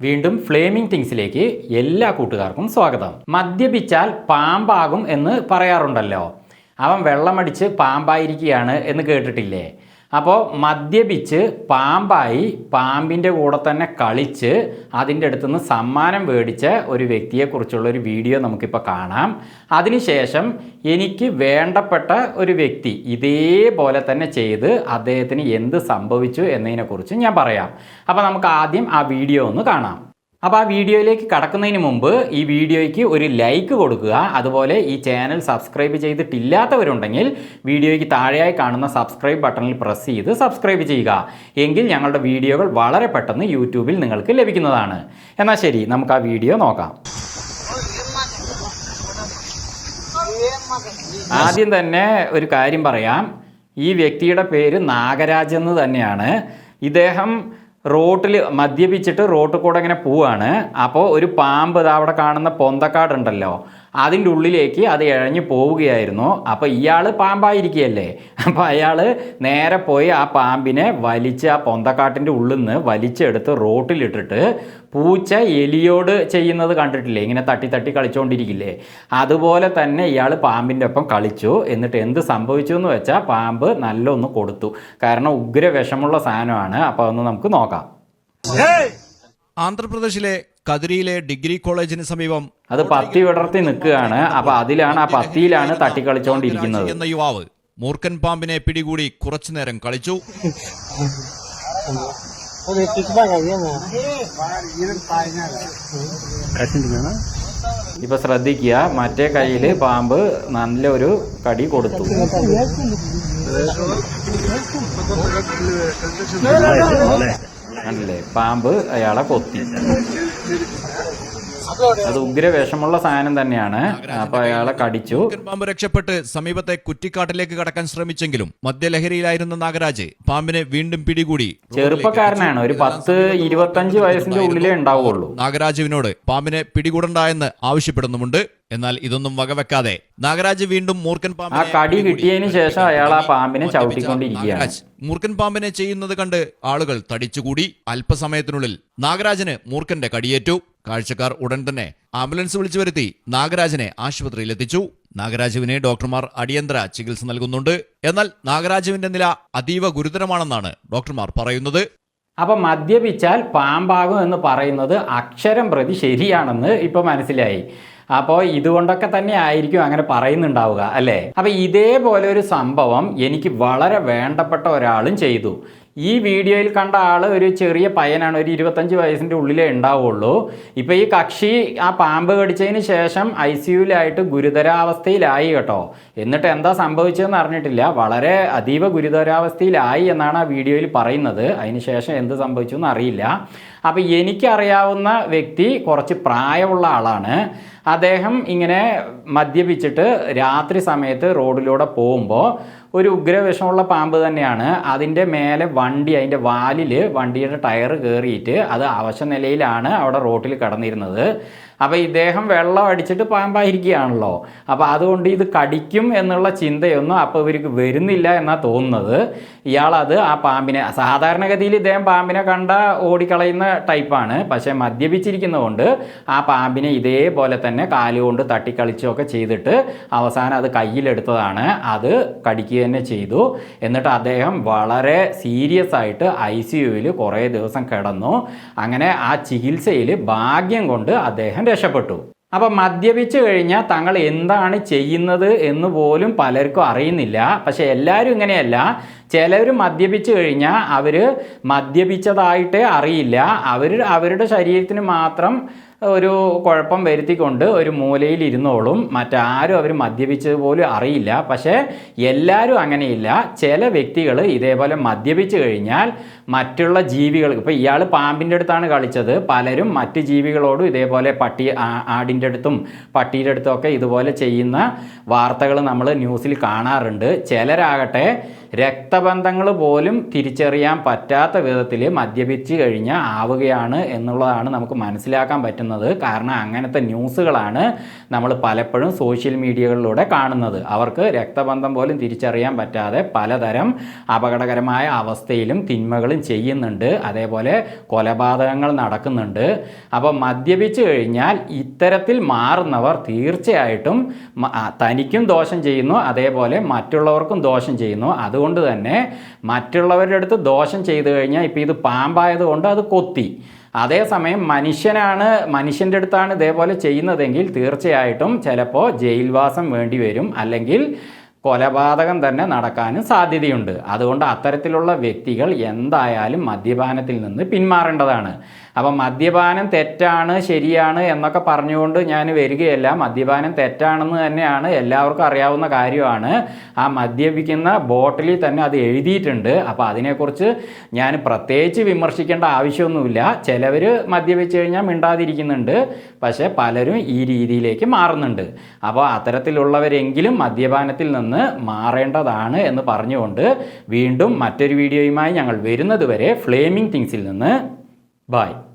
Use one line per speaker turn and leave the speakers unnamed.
വീണ്ടും ഫ്ലേമിംഗ് തിങ്സിലേക്ക് എല്ലാ കൂട്ടുകാർക്കും സ്വാഗതം. മദ്യപിച്ചാൽ പാമ്പാകും എന്ന് പറയാറുണ്ടല്ലോ. അവൻ വെള്ളമടിച്ച് പാമ്പായിരിക്കുകയാണ് എന്ന് കേട്ടിട്ടില്ലേ? അപ്പോൾ മദ്യപിച്ച് പാമ്പായി പാമ്പിന്റെ കൂടെ തന്നെ കളിച്ച് അതിന്റെ അടുത്തുനിന്ന് സമ്മാനം മേടിച്ച ഒരു വ്യക്തിയെക്കുറിച്ചുള്ള ഒരു വീഡിയോ നമുക്കിപ്പോൾ കാണാം. അതിനുശേഷം എനിക്ക് വേണ്ടപ്പെട്ട ഒരു വ്യക്തി ഇതേപോലെ തന്നെ ചെയ്ത് അദ്ദേഹത്തിന് എന്ത് സംഭവിച്ചു എന്നതിനെക്കുറിച്ച് ഞാൻ പറയാം. അപ്പോൾ നമുക്ക് ആദ്യം ആ വീഡിയോ ഒന്ന് കാണാം. അപ്പോൾ ആ വീഡിയോയിലേക്ക് കടക്കുന്നതിന് മുമ്പ് ഈ വീഡിയോയ്ക്ക് ഒരു ലൈക്ക് കൊടുക്കുക. അതുപോലെ ഈ ചാനൽ സബ്സ്ക്രൈബ് ചെയ്തിട്ടില്ലാത്തവരുണ്ടെങ്കിൽ വീഡിയോയ്ക്ക് താഴെയായി കാണുന്ന സബ്സ്ക്രൈബ് ബട്ടണിൽ പ്രസ് ചെയ്ത് സബ്സ്ക്രൈബ് ചെയ്യുക. എങ്കിൽ ഞങ്ങളുടെ വീഡിയോകൾ വളരെ പെട്ടെന്ന് യൂട്യൂബിൽ നിങ്ങൾക്ക് ലഭിക്കുന്നതാണ്. എന്നാൽ ശരി നമുക്ക് ആ വീഡിയോ നോക്കാം. ആദ്യം തന്നെ ഒരു കാര്യം പറയാം. ഈ വ്യക്തിയുടെ പേര് നാഗരാജ് എന്ന് തന്നെയാണ്. ഇദ്ദേഹം റോട്ടിൽ മദ്യപിച്ചിട്ട് റോട്ടിൽ കൂടെ ഇങ്ങനെ പോവാണ്. അപ്പോൾ ഒരു പാമ്പ് അവിടെ കാണുന്ന പൊന്തക്കാടുണ്ടല്ലോ. അതിന്റെ ഉള്ളിലേക്ക് അത് ഇഴഞ്ഞു പോവുകയായിരുന്നു. അപ്പോൾ ഇയാൾ പാമ്പായിരിക്കുകയല്ലേ? അപ്പോൾ അയാൾ നേരെ പോയി ആ പാമ്പിനെ വലിച്ച് ആ പൊന്തക്കാട്ടിന്റെ ഉള്ളിൽ നിന്ന് വലിച്ചെടുത്ത് റോട്ടിലിട്ടിട്ട് പൂച്ച എലിയോട് ചെയ്യുന്നത് കണ്ടിട്ടില്ലേ? ഇങ്ങനെ തട്ടി തട്ടി കളിച്ചുകൊണ്ടിരിക്കില്ലേ അതുപോലെ തന്നെ ഇയാൾ പാമ്പിന്റെ ഒപ്പം കളിച്ചു. എന്നിട്ട് എന്ത് സംഭവിച്ചു എന്ന് വെച്ചാൽ പാമ്പ് നല്ലൊന്ന് കൊടുത്തു. കാരണം ഉഗ്ര വിഷമുള്ള സാധനമാണ്. അപ്പോൾ അതൊന്ന് നമുക്ക് നോക്കാം.
ആന്ധ്രാപ്രദേശിലെ കതിരിയിലെ ഡിഗ്രി കോളേജിന് സമീപം
അത് പത്തി വിടർത്തി നിൽക്കുകയാണ്. അപ്പൊ അതിലാണ് ആ പത്തിയിലാണ് തട്ടിക്കളിച്ചുകൊണ്ടിരിക്കുന്നത്
എന്ന യുവാവ് മൂർക്കൻ പാമ്പിനെ പിടികൂടി
കുറച്ചു നേരം കളിച്ചു.
ഇപ്പൊ ശ്രദ്ധിക്കുക മറ്റേ കയ്യിൽ പാമ്പ് നല്ലൊരു കടി കൊടുത്തു. അല്ലേ പാമ്പ് അയാളെ കൊത്തി. did it. അത് ഉഗ്ര വിഷമുള്ള സാധനം തന്നെയാണ്. അപ്പൊ അയാളെ കടിച്ചു.
പാമ്പ് രക്ഷപ്പെട്ട് സമീപത്തെ കുറ്റിക്കാട്ടിലേക്ക് കടക്കാൻ ശ്രമിച്ചെങ്കിലും മദ്യലഹരിയിലായിരുന്ന നാഗരാജ് പാമ്പിനെ വീണ്ടും പിടികൂടി.
ചെറുപ്പക്കാരനാണ്. ഒരു പത്ത് ഇരുപത്തഞ്ച് വയസ്സിന്റെ ഉള്ളിലേ ഉണ്ടാവുള്ളൂ.
നാഗരാജുവിനോട് പാമ്പിനെ പിടികൂടണ്ട എന്ന് ആവശ്യപ്പെടുന്നുമുണ്ട്. എന്നാൽ ഇതൊന്നും വകവെക്കാതെ നാഗരാജ് വീണ്ടും മൂർഖൻ
ആ
പാമ്പിനെ
കടി. കിട്ടിയതിന് ശേഷം അയാൾ ആ പാമ്പിനെ ചവിട്ടിക്കൊണ്ടിരിക്കുകയാണ്
മൂർക്കൻ മൂർഖൻ പാമ്പിനെ ചെയ്യുന്നത് കണ്ട് ആളുകൾ തടിച്ചുകൂടി. അല്പസമയത്തിനുള്ളിൽ നാഗരാജന് മൂർഖന്റെ കടിയേറ്റു. കാഴ്ചക്കാർ ഉടൻ തന്നെ ആംബുലൻസ് വിളിച്ചു വരുത്തി നാഗരാജനെ ആശുപത്രിയിൽ എത്തിച്ചു നാഗരാജുവിനെ ഡോക്ടർമാർ അടിയന്തര ചികിത്സ നൽകുന്നുണ്ട്. എന്നാൽ നാഗരാജുവിന്റെ നില അതീവ ഗുരുതരമാണെന്നാണ് ഡോക്ടർമാർ പറയുന്നത്.
അപ്പൊ മദ്യപിച്ചാൽ പാമ്പാകും എന്ന് പറയുന്നത് അക്ഷരം പ്രതി ശരിയാണെന്ന് ഇപ്പൊ മനസ്സിലായി. അപ്പോൾ ഇതുകൊണ്ടൊക്കെ തന്നെ ആയിരിക്കും അങ്ങനെ പറയുന്നുണ്ടാവുക അല്ലേ? അപ്പൊ ഇതേപോലെ ഒരു സംഭവം എനിക്ക് വളരെ വേണ്ടപ്പെട്ട ഒരാളും ചെയ്തു. ഈ വീഡിയോയിൽ കണ്ട ആൾ ഒരു ചെറിയ പയ്യനാണ് ഒരു ഇരുപത്തഞ്ച് വയസ്സിന്റെ ഉള്ളിലേ ഉണ്ടാവുള്ളൂ. ഇപ്പോൾ ഈ കക്ഷി ആ പാമ്പ് കടിച്ചതിന് ശേഷം ഐ സി യുവിലായിട്ട് ഗുരുതരാവസ്ഥയിലായി കേട്ടോ. എന്നിട്ട് എന്താ സംഭവിച്ചതെന്ന് അറിഞ്ഞിട്ടില്ല. വളരെ അതീവ ഗുരുതരാവസ്ഥയിലായി എന്നാണ് ആ വീഡിയോയിൽ പറയുന്നത്. അതിന് ശേഷം എന്ത് സംഭവിച്ചു എന്ന് അറിയില്ല. അപ്പോൾ എനിക്കറിയാവുന്ന വ്യക്തി കുറച്ച് പ്രായമുള്ള ആളാണ്. അദ്ദേഹം ഇങ്ങനെ മദ്യപിച്ചിട്ട് രാത്രി സമയത്ത് റോഡിലൂടെ പോകുമ്പോൾ ഒരു ഉഗ്രവിഷമുള്ള പാമ്പ് തന്നെയാണ്. അതിന്റെ മേലെ വണ്ടി അതിന്റെ വാലിൽ വണ്ടിയുടെ ടയർ കയറിയിട്ട് അത് അവശ നിലയിലാണ് അവിടെ റോട്ടിൽ കിടന്നിരുന്നത്. അപ്പോൾ ഇദ്ദേഹം വെള്ളം അടിച്ചിട്ട് പാമ്പായിരിക്കുകയാണല്ലോ. അപ്പോൾ അതുകൊണ്ട് ഇത് കടിക്കും എന്നുള്ള ചിന്തയൊന്നും അപ്പോൾ ഇവർക്ക് വരുന്നില്ല എന്നാണ് തോന്നുന്നത്. ഇയാളത് ആ പാമ്പിനെ സാധാരണഗതിയിൽ ഇദ്ദേഹം പാമ്പിനെ കണ്ട ഓടിക്കളയുന്ന ടൈപ്പാണ് പക്ഷേ മദ്യപിച്ചിരിക്കുന്നതുകൊണ്ട് ആ പാമ്പിനെ ഇതേപോലെ തന്നെ കാലുകൊണ്ട് തട്ടിക്കളിച്ചൊക്കെ ചെയ്തിട്ട് അവസാനം അത് കയ്യിലെടുത്തതാണ്. അത് കടിക്കുക തന്നെ ചെയ്തു. എന്നിട്ട് അദ്ദേഹം വളരെ സീരിയസ് ആയിട്ട് ഐ സി യുവിൽ കുറേ ദിവസം കിടന്നു. അങ്ങനെ ആ ചികിത്സയിൽ ഭാഗ്യം കൊണ്ട് അദ്ദേഹം രക്ഷപ്പെട്ടു അപ്പം മദ്യപിച്ചു കഴിഞ്ഞാൽ തങ്ങൾ എന്താണ് ചെയ്യുന്നത് എന്ന് പോലും പലർക്കും അറിയുന്നില്ല. പക്ഷെ എല്ലാവരും ഇങ്ങനെയല്ല. ചിലർ മദ്യപിച്ചു കഴിഞ്ഞാൽ അവർ മദ്യപിച്ചതായിട്ടേ അറിയില്ല. അവർ അവരുടെ ശരീരത്തിന് മാത്രം ഒരു കുഴപ്പം വരുത്തിക്കൊണ്ട് ഒരു മൂലയിൽ ഇരുന്നോളും മറ്റാരും അവർ മദ്യപിച്ചത് പോലും അറിയില്ല. പക്ഷേ എല്ലാവരും അങ്ങനെയില്ല. ചില വ്യക്തികൾ ഇതേപോലെ മദ്യപിച്ച് കഴിഞ്ഞാൽ മറ്റുള്ള ജീവികൾ ഇപ്പോൾ ഇയാൾ പാമ്പിന്റെ അടുത്താണ് കളിച്ചത്. പലരും മറ്റ് ജീവികളോടും ഇതേപോലെ പട്ടി ആടിന്റെ അടുത്തും പട്ടിയുടെ അടുത്തും ഒക്കെ ഇതുപോലെ ചെയ്യുന്ന വാർത്തകൾ നമ്മൾ ന്യൂസിൽ കാണാറുണ്ട്. ചിലരാകട്ടെ രക്തബന്ധങ്ങൾ പോലും തിരിച്ചറിയാൻ പറ്റാത്ത വിധത്തിൽ മദ്യപിച്ച് കഴിഞ്ഞ ആവുകയാണ് എന്നുള്ളതാണ് നമുക്ക് മനസ്സിലാക്കാൻ പറ്റുന്നത്. കാരണം അങ്ങനത്തെ ന്യൂസുകളാണ് നമ്മൾ പലപ്പോഴും സോഷ്യൽ മീഡിയകളിലൂടെ കാണുന്നത്. അവർക്ക് രക്തബന്ധം പോലും തിരിച്ചറിയാൻ പറ്റാതെ പലതരം അപകടകരമായ അവസ്ഥയിലും തിന്മകളും ചെയ്യുന്നുണ്ട്. അതേപോലെ കൊലപാതകങ്ങൾ നടക്കുന്നുണ്ട്. അപ്പോൾ മദ്യപിച്ച് കഴിഞ്ഞാൽ ഇത്തരത്തിൽ മാറുന്നവർ തീർച്ചയായിട്ടും തനിക്കും ദോഷം ചെയ്യുന്നു. അതേപോലെ മറ്റുള്ളവർക്കും ദോഷം ചെയ്യുന്നു. അതുകൊണ്ട് തന്നെ മറ്റുള്ളവരുടെ അടുത്ത് ദോഷം ചെയ്തു കഴിഞ്ഞാൽ ഇപ്പോൾ ഇത് പാമ്പായതുകൊണ്ട് അത് കൊത്തി. അതേസമയം മനുഷ്യനാണ് മനുഷ്യന്റെ അടുത്താണ് ഇതേപോലെ ചെയ്യുന്നതെങ്കിൽ തീർച്ചയായിട്ടും ചിലപ്പോൾ ജയിൽവാസം വേണ്ടി വരും. അല്ലെങ്കിൽ കൊലപാതകം തന്നെ നടക്കാനും സാധ്യതയുണ്ട്. അതുകൊണ്ട് അത്തരത്തിലുള്ള വ്യക്തികൾ എന്തായാലും മദ്യപാനത്തിൽ നിന്ന് പിന്മാറേണ്ടതാണ്. അപ്പം മദ്യപാനം തെറ്റാണ് ശരിയാണ് എന്നൊക്കെ പറഞ്ഞുകൊണ്ട് ഞാൻ വരികയല്ല. മദ്യപാനം തെറ്റാണെന്ന് തന്നെയാണ് എല്ലാവർക്കും അറിയാവുന്ന കാര്യമാണ്. ആ മദ്യപിക്കുന്ന ബോട്ടിലിൽ തന്നെ അത് എഴുതിയിട്ടുണ്ട്. അപ്പോൾ അതിനെക്കുറിച്ച് ഞാൻ പ്രത്യേകിച്ച് വിമർശിക്കേണ്ട ആവശ്യമൊന്നുമില്ല. ചിലവർ മദ്യപിച്ച് കഴിഞ്ഞാൽ മിണ്ടാതിരിക്കുന്നുണ്ട്. പക്ഷേ പലരും ഈ രീതിയിലേക്ക് മാറുന്നുണ്ട്. അപ്പോൾ അത്തരത്തിലുള്ളവരെങ്കിലും മദ്യപാനത്തിൽ നിന്ന് മാറേണ്ടതാണ് എന്ന് പറഞ്ഞുകൊണ്ട് വീണ്ടും മറ്റൊരു വീഡിയോയുമായി ഞങ്ങൾ വരുന്നതുവരെ ഫ്ലേമിംഗ് തിങ്സിൽ നിന്ന്. ബായ്